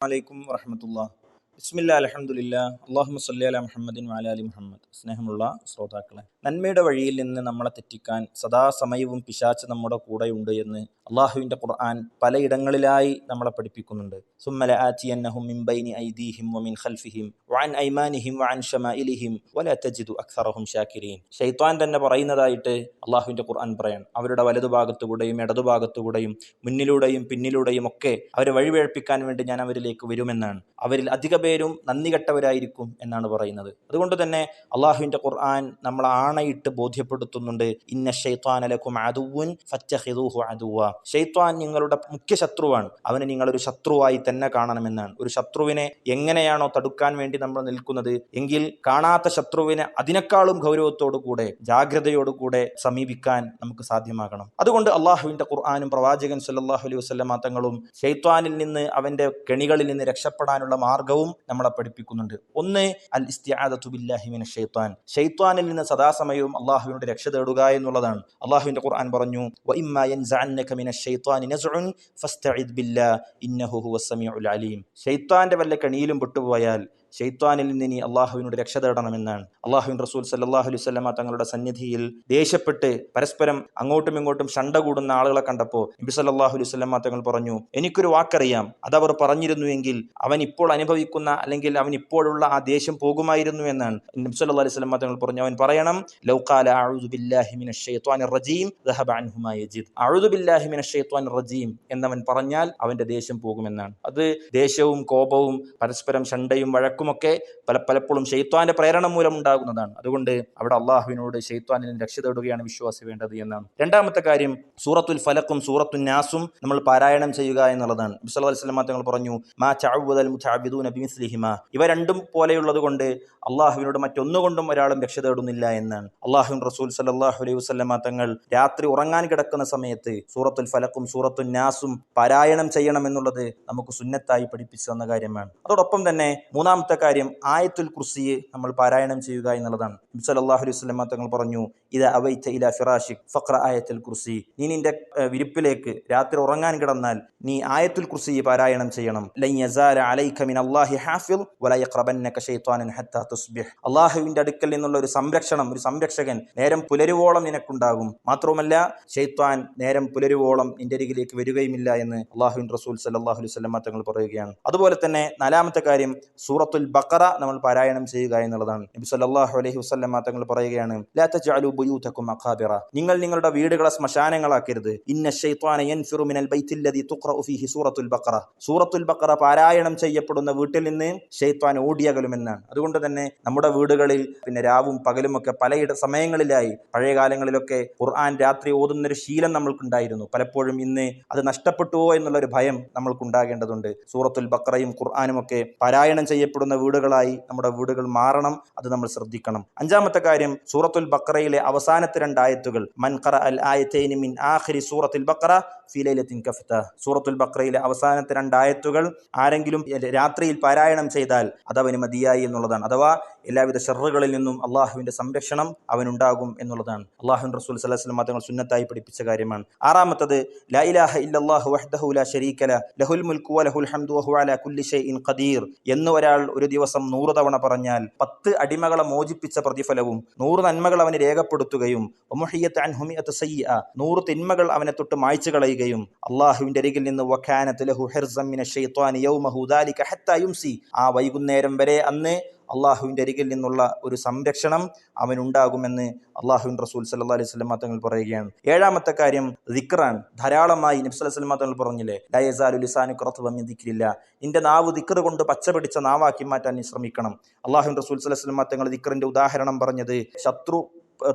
വലൈക്കും വറഹമത്തുള്ള ബിസ്മില്ല അലഹമുല്ല അള്ളാഹു സല്ലി അല മുഹമ്മദിൻ വാലാലി മുഹമ്മദ്. സ്നേഹമുള്ള ശ്രോതാക്കളെ നന്മയുടെ വഴിയിൽ നിന്ന് നമ്മളെ തെറ്റിക്കാൻ സദാസമയവും പിശാച്ച് നമ്മുടെ കൂടെയുണ്ട് എന്ന് അള്ളാഹുവിന്റെ ഖുർആൻ പലയിടങ്ങളിലായി നമ്മളെ പഠിപ്പിക്കുന്നുണ്ട്. സുമ്മല ആറ്റിയന്നഹും മിൻ ബൈനി ഐദീഹിം വമിൻ ഖൽഫിഹിം വഅൻ ഐമാനിഹിം വഅൻ ഷമാഇലിഹിം വല തജിദു അക്സറഹും ഷാക്കിരീൻ ഷൈത്വാൻ തന്നെ പറയുന്നതായിട്ട് അള്ളാഹുവിന്റെ ഖുർആൻ പറയാൻ അവരുടെ വലതുഭാഗത്തുകൂടെയും ഇടതുഭാഗത്തുകൂടെയും മുന്നിലൂടെയും പിന്നിലൂടെയും ഒക്കെ അവരെ വഴിവേഴ്പ്പിക്കാൻ വേണ്ടി ഞാൻ അവരിലേക്ക് വരുമെന്നാണ്. അവരിൽ അധിക പേരും നന്ദി കെട്ടവരായിരിക്കും എന്നാണ് പറയുന്നത്. അതുകൊണ്ട് തന്നെ അള്ളാഹുവിന്റെ ഖുർആൻ നമ്മൾ ആണയിട്ട് ബോധ്യപ്പെടുത്തുന്നുണ്ട്. ഇന്ന അതുവുൻ ഫറ്റഹിദൂഹു അതുവ ഷെയ്ത്വാൻ നിങ്ങളുടെ മുഖ്യ ശത്രുവാണ്. അവനെ നിങ്ങളൊരു ശത്രുവായി തന്നെ കാണണമെന്നാണ്. ഒരു ശത്രുവിനെ എങ്ങനെയാണോ തടുക്കാൻ വേണ്ടി നമ്മൾ നിൽക്കുന്നത്? എങ്കിൽ കാണാത്ത ശത്രുവിനെ അതിനേക്കാളും ഗൗരവത്തോടു കൂടെ ജാഗ്രതയോടു കൂടെ സമീപിക്കാൻ നമുക്ക് സാധ്യമാകണം. അതുകൊണ്ട് അള്ളാഹുവിന്റെ ഖുർആാനും പ്രവാചകൻ സല്ലാഹു അലൈഹി വസല്ലമ തങ്ങളും ഷെയ്ത്വാനിൽ നിന്ന് അവന്റെ കെണികളിൽ നിന്ന് രക്ഷപ്പെടാനുള്ള മാർഗവും നമ്മളെ പഠിപ്പിക്കുന്നുണ്ട്. ഒന്ന് അൽ ഇസ്തിയാദത്തുബില്ലാഹിമിൻ ബില്ലാഹി ഷെയ്ത്താനിൽ നിന്ന് സദാസമയവും അള്ളാഹുവിനോട് രക്ഷ തേടുക എന്നുള്ളതാണ്. അള്ളാഹുവിന്റെ ഖുർആൻ പറഞ്ഞു "വഇമ്മാ യൻസഅന്നക മിനശ് ഷെയ്ത്വാനി നസ്ഉൻ ഫസ്തഇദ് ബില്ലാ ഇന്നഹു ഹുവസ് അലീം. ഷെയ്ത്വാന്റെ വല്ല കണിയിലും പെട്ടുപോയാൽ ഷെയ്ത്വാനിൽ നിന്ന് ഇനി അള്ളാഹുവിനോട് രക്ഷ തേടണമെന്നാണ്. അള്ളാഹുവിൻ റസൂൽ സല്ലാഹു അലൈഹി സ്വലമ തങ്ങളുടെ സന്നിധിയിൽ ദേഷ്യപ്പെട്ട് പരസ്പരം അങ്ങോട്ടും ഇങ്ങോട്ടും ഷണ്ട കൂടുന്ന ആളുകളെ കണ്ടപ്പോൾ നബി സല്ലാഹു അലൈഹി സ്വലമ തങ്ങൾ പറഞ്ഞു എനിക്കൊരു വാക്കറിയാം. അതവർ പറഞ്ഞിരുന്നുവെങ്കിൽ അവൻ ഇപ്പോൾ അനുഭവിക്കുന്ന അല്ലെങ്കിൽ അവൻ ഇപ്പോഴുള്ള ആ ദേഷ്യം പോകുമായിരുന്നു എന്നാണ്. നബി സല്ലാ അലൈഹി സ്വലമ തങ്ങൾ പറഞ്ഞു അവൻ പറയണം ശൈത്വാനിർ റജീം റജീം എന്നവൻ പറഞ്ഞാൽ അവന്റെ ദേഷ്യം പോകുമെന്നാണ്. അത് ദേഷ്യവും കോപവും പരസ്പരം ശണ്ടയും വഴക്കുമൊക്കെ പല പലപ്പോഴും ഷെയ്ത്വാന്റെ പ്രേരണ മൂലം ഉണ്ടാകുന്നതാണ്. അതുകൊണ്ട് അവിടെ അള്ളാഹുവിനോട് ഷെയ്ത്വാനിൽ രക്ഷ തേടുകയാണ് വിശ്വാസി വേണ്ടത് എന്നാണ്. രണ്ടാമത്തെ കാര്യം സൂറത്തുൽ ഫലക്കും സൂറത്തുൽ നാസും നമ്മൾ പാരായണം ചെയ്യുക എന്നുള്ളതാണ്. ബിസ്വല്ലാ വസ്ലമ തങ്ങൾ പറഞ്ഞു മാ ചാവുദൽ ബിമിസ്ലിഹിമ. ഇവ രണ്ടും പോലെയുള്ളത് കൊണ്ട് അള്ളാഹുവിനോട് മറ്റൊന്നുകൊണ്ടും ഒരാളും രക്ഷ തേടുന്നില്ല എന്നാണ്. അള്ളാഹുൻ റസൂൽ സല്ലാഹു അലൈഹി വസ്ലമ തങ്ങൾ രാത്രി ഉറങ്ങാൻ കിടക്കുന്ന സമയത്ത് സൂറത്തുൽ ഫലക്കും സൂറത്തുൽ നാസും പാരായണം ചെയ്യണം എന്നുള്ളത് നമുക്ക് സുന്നത്തായി പഠിപ്പിച്ചു തന്ന കാര്യമാണ്. അതോടൊപ്പം തന്നെ മൂന്നാമത്തെ കാര്യം ആയത്തുൽ കുർസിയെ നമ്മൾ പാരായണം ചെയ്യുക എന്നുള്ളതാണ്. സല്ലല്ലാഹു അലൈഹി തങ്ങൾ പറഞ്ഞു ഇത് ഫക്ര ആയത്തുൽ കുർസി. നീ നിന്റെ വിരിപ്പിലേക്ക് രാത്രി ഉറങ്ങാൻ കിടന്നാൽ നീ ആയത്തുൽ കുർസി പാരായണം ചെയ്യണം. അള്ളാഹുവിന്റെ അടുക്കൽ നിന്നുള്ള ഒരു സംരക്ഷണം ഒരു സംരക്ഷകൻ നേരം പുലരുവോളം നിനക്കുണ്ടാകും. മാത്രവുമല്ല ഷെയ്ത്വാൻ നേരം പുലരുവോളം നിന്റെ അരികിലേക്ക് വരികയുമില്ല എന്ന് അള്ളാഹുവിൻ റസൂൽ സല്ലല്ലാഹു അലൈഹി തങ്ങൾ പറയുകയാണ്. അതുപോലെ തന്നെ നാലാമത്തെ കാര്യം സൂറത്തുൽ ബക്കറ നമ്മൾ പാരായണം ചെയ്യുക എന്നുള്ളതാണ്. നബി സല്ലല്ലാഹു അലൈഹി വസല്ലമ തങ്ങൾ പറയുകയാണ് ബുയൂതക്കും മഖാബിറ നിങ്ങൾ നിങ്ങളുടെ വീടുകളെ ശ്മശാനങ്ങളാക്കരുത്. ഇന്ന സൂറത്തുൽ ബക്കറ സൂറത്തുൽ ബക്കറ പാരായണം ചെയ്യപ്പെടുന്ന വീട്ടിൽ നിന്ന് ഷെയ്ത്വാൻ ഓടിയകലുമെന്നാണ്. അതുകൊണ്ട് തന്നെ നമ്മുടെ വീടുകളിൽ പിന്നെ രാവും പകലും ഒക്കെ പലയിട സമയങ്ങളിലായി പഴയ കാലങ്ങളിലൊക്കെ ഖുർആൻ രാത്രി ഓതുന്ന ഒരു ശീലം നമ്മൾക്കുണ്ടായിരുന്നു. പലപ്പോഴും ഇന്ന് അത് നഷ്ടപ്പെട്ടുവോ എന്നുള്ള ഒരു ഭയം നമ്മൾക്കുണ്ടാകേണ്ടതുണ്ട്. സൂറത്തുൽ ബക്കറയും ഖുർആാനും ഒക്കെ പാരായണം ചെയ്യപ്പെടുന്ന വീടുകളായി നമ്മുടെ വീടുകൾ മാറണം. അത് നമ്മൾ ശ്രദ്ധിക്കണം. അഞ്ചാമത്തെ കാര്യം സൂറത്തുൽ ബക്കറയിലെ അവസാനത്തെ രണ്ടായത്തുകൾ മൻഖറ അൽ ആയത്തേനി മിൻ ആഖിരി സൂറത്തുൽ ബക്കറ ഫിലൈലത്തിൻ കഫ്ത. സൂറത്തുൽ ബക്രയിലെ അവസാനത്തെ രണ്ടായത്തുകൾ ആരെങ്കിലും രാത്രിയിൽ പാരായണം ചെയ്താൽ അതവന് മതിയായി എന്നുള്ളതാണ്. അഥവാ എല്ലാവിധ ഷെറുകളിൽ നിന്നും അള്ളാഹുവിന്റെ സംരക്ഷണം അവനുണ്ടാകും എന്നുള്ളതാണ്. അള്ളാഹുൻ റസൂൽ സലഹ്സ്ലം തങ്ങൾ സുന്നത്തായി പഠിപ്പിച്ച കാര്യമാണ്. ആറാമത്തത് ലാ ഇലാഹ ഇല്ലല്ലാഹു വഹ്ദഹു ല ലഹുൽ മുൽക്കു വലഹുൽ ഹംദു വഹു അലാ കുല്ലി ഷൈഇൻ ഖദീർ. എന്ന് ഒരാൾ ഒരു ദിവസം നൂറ് തവണ പറഞ്ഞാൽ പത്ത് അടിമകളെ മോചിപ്പിച്ച പ്രതിഫലവും നൂറ് നന്മകൾ അവന് രേഖപ്പെടുത്തുകയും നൂറ് തിന്മകൾ അവനെ തൊട്ട് മായ്ച്ചു കളയുകയും അള്ളാഹുവിന്റെ അരികിൽ നിന്ന് വക്കാനത്ത് ലഹു ആ വൈകുന്നേരം വരെ അന്ന് അള്ളാഹുവിന്റെ അരികിൽ നിന്നുള്ള ഒരു സംരക്ഷണം അവനുണ്ടാകുമെന്ന് അള്ളാഹുവിൻ റസൂൽ സല്ലാ അലൈഹി സ്വലം തങ്ങൾ പറയുകയാണ്. ഏഴാമത്തെ കാര്യം ദിക്റാൻ. ധാരാളമായി നബ്സ് സ്വലമ തങ്ങൾ പറഞ്ഞില്ലേ ലയസാലു ലിസാനു ദിക്കില്ല നിന്റെ നാവ് ദിക്കർ കൊണ്ട് പച്ചപിടിച്ച നാവാക്കി മാറ്റാൻ ശ്രമിക്കണം. അള്ളാഹുവിൻ റസൂൽ സല്ലല്ലാഹു അലൈഹി തങ്ങൾ ദിക്കറിന്റെ ഉദാഹരണം പറഞ്ഞത് ശത്രു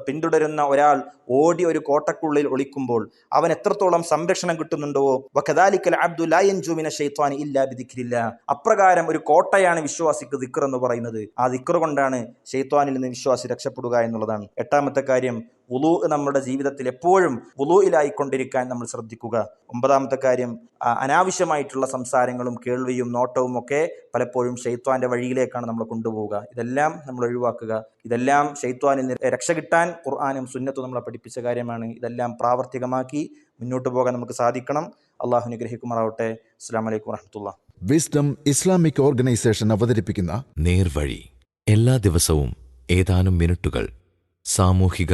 പിന്തുടരുന്ന ഒരാൾ ഓടി ഒരു കോട്ടക്കുള്ളിൽ ഒളിക്കുമ്പോൾ അവൻ എത്രത്തോളം സംരക്ഷണം കിട്ടുന്നുണ്ടോ? വഖദാലിക്കൽ അബ്ദു ലാ യൻജു മിന ശൈത്വാനി ഇല്ലാ ബിദിക്രില്ല അപ്രകാരം ഒരു കോട്ടയാണ് വിശ്വാസിക്ക് ദിക്ർ എന്ന് പറയുന്നത്. ആ ദിക്ർ കൊണ്ടാണ് ഷെയ്ത്വാനിൽ നിന്ന് വിശ്വാസി രക്ഷപ്പെടുക എന്നുള്ളതാണ്. എട്ടാമത്തെ കാര്യം വുളു നമ്മുടെ ജീവിതത്തിൽ എപ്പോഴും വുളുയിലായിക്കൊണ്ടിരിക്കാൻ നമ്മൾ ശ്രദ്ധിക്കുക. ഒമ്പതാമത്തെ കാര്യം അനാവശ്യമായിട്ടുള്ള സംസാരങ്ങളും കേൾവിയും നോട്ടവും ഒക്കെ പലപ്പോഴും ഷെയ്ത്വാന്റെ വഴിയിലേക്കാണ് നമ്മൾ കൊണ്ടുപോവുക. ഇതെല്ലാം നമ്മൾ ഒഴിവാക്കുക. ഇതെല്ലാം ഷെയ്ത്വാനിൽ നിന്ന് രക്ഷ കിട്ടാൻ ഖുർആാനും സുന്നത്തും നമ്മളെ പഠിപ്പിച്ച കാര്യമാണ്. ഇതെല്ലാം പ്രാവർത്തികമാക്കി മുന്നോട്ട് പോകാൻ നമുക്ക് സാധിക്കണം. അള്ളാഹു അനുഗ്രഹിക്കുമാറാവട്ടെ. അസ്സാം വലൈക്കും വാഹത്തുള്ള വിസ്ഡം ഇസ്ലാമിക് ഓർഗനൈസേഷൻ അവതരിപ്പിക്കുന്ന നേർവഴി. എല്ലാ ദിവസവും ഏതാനും മിനിറ്റുകൾ സാമൂഹിക